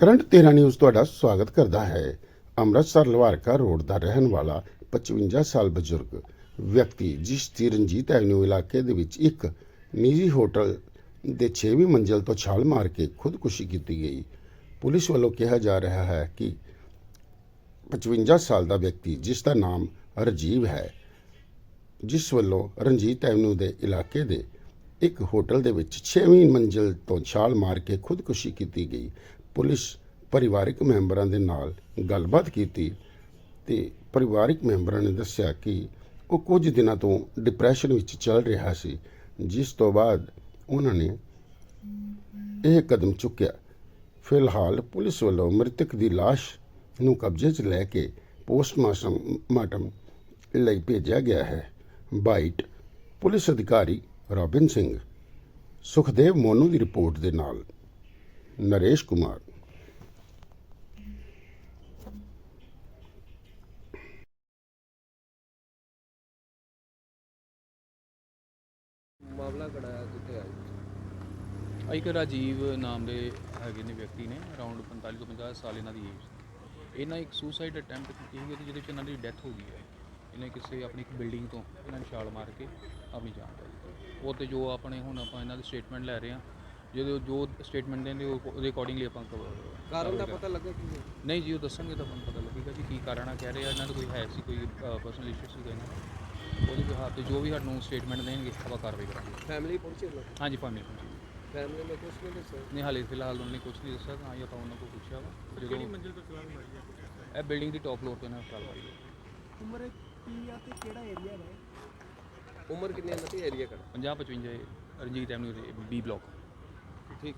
Current 13 news ਤੁਹਾਡਾ ਸਵਾਗਤ ਕਰਦਾ ਹੈ। ਅੰਮ੍ਰਿਤਸਰ ਲਵਾਰਕਾ ਰੋਡ ਦਾ ਰਹਿਣ ਵਾਲਾ 55 ਸਾਲ ਬਜ਼ੁਰਗ ਵਿਅਕਤੀ ਜਿਸ ਦੀ ਰਣਜੀਤ ਐਵਨਿਊ ਇਲਾਕੇ ਦੇ ਵਿੱਚ ਇੱਕ ਨਿੱਜੀ ਹੋਟਲ ਦੇ 6ਵੀਂ ਮੰਜ਼ਲ ਤੋਂ ਛਾਲ ਮਾਰ ਕੇ ਖੁਦਕੁਸ਼ੀ ਕੀਤੀ ਗਈ। ਪੁਲਿਸ ਵੱਲੋਂ ਕਿਹਾ ਜਾ ਰਿਹਾ ਹੈ ਕਿ 55 ਸਾਲ ਦਾ ਵਿਅਕਤੀ ਜਿਸ ਦਾ ਨਾਮ ਰਜੀਵ ਹੈ, ਜਿਸ ਵੱਲੋਂ ਰਣਜੀਤ ਐਵਨਿਊ ਦੇ ਇਲਾਕੇ ਦੇ ਇੱਕ ਹੋਟਲ ਦੇ ਵਿੱਚ 6ਵੀਂ ਮੰਜ਼ਿਲ ਤੋਂ ਛਾਲ ਮਾਰ ਕੇ ਖੁਦਕੁਸ਼ੀ ਕੀਤੀ ਗਈ। ਪੁਲਿਸ ਪਰਿਵਾਰਕ ਮੈਂਬਰਾਂ ਦੇ ਨਾਲ ਗੱਲਬਾਤ ਕੀਤੀ ਤੇ ਪਰਿਵਾਰਕ ਮੈਂਬਰਾਂ ਨੇ ਦੱਸਿਆ ਕਿ ਉਹ ਕੁਝ ਦਿਨਾਂ ਤੋਂ ਡਿਪਰੈਸ਼ਨ ਵਿੱਚ ਚੱਲ ਰਿਹਾ ਸੀ, ਜਿਸ ਤੋਂ ਬਾਅਦ ਉਹਨਾਂ ਨੇ ਇਹ ਕਦਮ ਚੁੱਕਿਆ। ਫਿਲਹਾਲ ਪੁਲਿਸ ਵੱਲੋਂ ਮ੍ਰਿਤਕ ਦੀ ਲਾਸ਼ ਨੂੰ ਕਬਜ਼ੇ 'ਚ ਲੈ ਕੇ ਪੋਸਟਮਾਰਟਮ ਲਈ ਭੇਜਿਆ ਗਿਆ ਹੈ। ਬਾਈਟ, ਪੁਲਿਸ ਅਧਿਕਾਰੀ ਰੋਬਿਨ ਸਿੰਘ, ਸੁਖਦੇਵ ਮੋਨੂ ਦੀ ਰਿਪੋਰਟ ਦੇ ਨਾਲ, ਨਰੇਸ਼ ਕੁਮਾਰ। ਮਾਮਲਾ ਕੜਾਇਆ ਕਿੱਥੇ ਆ ਇੱਕ ਰਾਜੀਵ ਨਾਮ ਦੇ ਹੈਗੇ ਨੇ ਵਿਅਕਤੀ ਨੇ, ਅਰਾਊਂਡ 45 ਤੋਂ 50 ਸਾਲ ਇਹਨਾਂ ਦੀ ਏਜ ਇਹਨਾਂ ਇੱਕ ਸੁਸਾਈਡ ਅਟੈਂਪਟ ਕੀਤੀ ਸੀ ਜਿਹਦੇ ਵਿੱਚ ਇਹਨਾਂ ਦੀ ਡੈਥ ਹੋ ਗਈ ਹੈ। ਇਹਨੇ ਕਿਸੇ ਆਪਣੀ ਇੱਕ ਬਿਲਡਿੰਗ ਤੋਂ ਇਹਨਾਂ ਨੇ ਛਾਲ ਮਾਰ ਕੇ ਆਪਣੀ ਜਾਨ ਲੈ ਲਈ ਉਹ ਤੇ ਜੋ ਆਪਣੇ ਹੁਣ ਆਪਾਂ ਇਹਨਾਂ ਦੀ ਸਟੇਟਮੈਂਟ ਲੈ ਰਹੇ ਹਾਂ ਜਦੋਂ ਜੋ ਸਟੇਟਮੈਂਟ ਦੇਣਗੇ ਉਹ- ਉਹਦੇ ਅਕੋਰਡਿੰਗ ਆਪਾਂ ਕਾਰਨ ਦਾ ਪਤਾ ਲੱਗਾ ਕੀ? ਨਹੀਂ ਜੀ ਉਹ ਦੱਸਣਗੇ ਤਾਂ ਤੁਹਾਨੂੰ ਪਤਾ ਲੱਗੇਗਾ ਜੀ ਕੀ ਕਾਰਨ ਆ ਕਹਿ ਰਹੇ ਆ ਇਹਨਾਂ ਦਾ ਕੋਈ ਹੈ ਸੀ ਕੋਈ ਪਰਸਨਲ ਇਸ਼ੂ ਸੀਗਾ ਇਹਨਾਂ ਦਾ ਉਹਦੇ ਬਿਹਾਰ ਤੇ ਜੋ ਵੀ ਸਾਨੂੰ ਸਟੇਟਮੈਂਟ ਦੇਣਗੇ ਆਪਾਂ ਕਾਰਵਾਈ ਕਰਾਂਗੇ। ਫੈਮਿਲੀ ਪਹੁੰਚੀ ਨਾ ਹਾਂਜੀ ਫਾਮਿਲੀ ਪਹੁੰਚੀ। ਫੈਮਿਲੀ ਨੇ ਕੁਝ ਨਹੀਂ ਦੱਸਿਆ? ਨਹੀਂ ਹਾਲੇ ਫਿਲਹਾਲ ਉਹਨਾਂ ਨੇ ਕੁਝ ਨਹੀਂ ਦੱਸਿਆ ਤਾਂ ਹੀ ਆਪਾਂ ਉਹਨਾਂ ਕੋਲ ਪੁੱਛਿਆ ਵਾ। ਜਦੋਂ ਕਿਹੜੀ ਮੰਜ਼ਿਲ ਤੋਂ ਚਲਾਨ ਮਾਰੀ ਹੈ ਇਹ ਬਿਲਡਿੰਗ ਦੀ ਟੌਪ ਫਲੋਰ ਤੇ ਨਾ ਚਲਾਨ ਮਾਰੀ ਹੈ ਉਮਰ ਕੀ ਆ ਤੇ ਕਿਹੜਾ ਏਰੀਆ ਹੈ ਉਮਰ ਕਿੰਨੀ ਹੈ ਤੇ ਏਰੀਆ ਕਿਹੜਾ? 50 55 ਰਣਜੀਤ ਐਵਨਿਊ ਦੇ ਬੀ ਬਲਾਕ ਠੀਕ।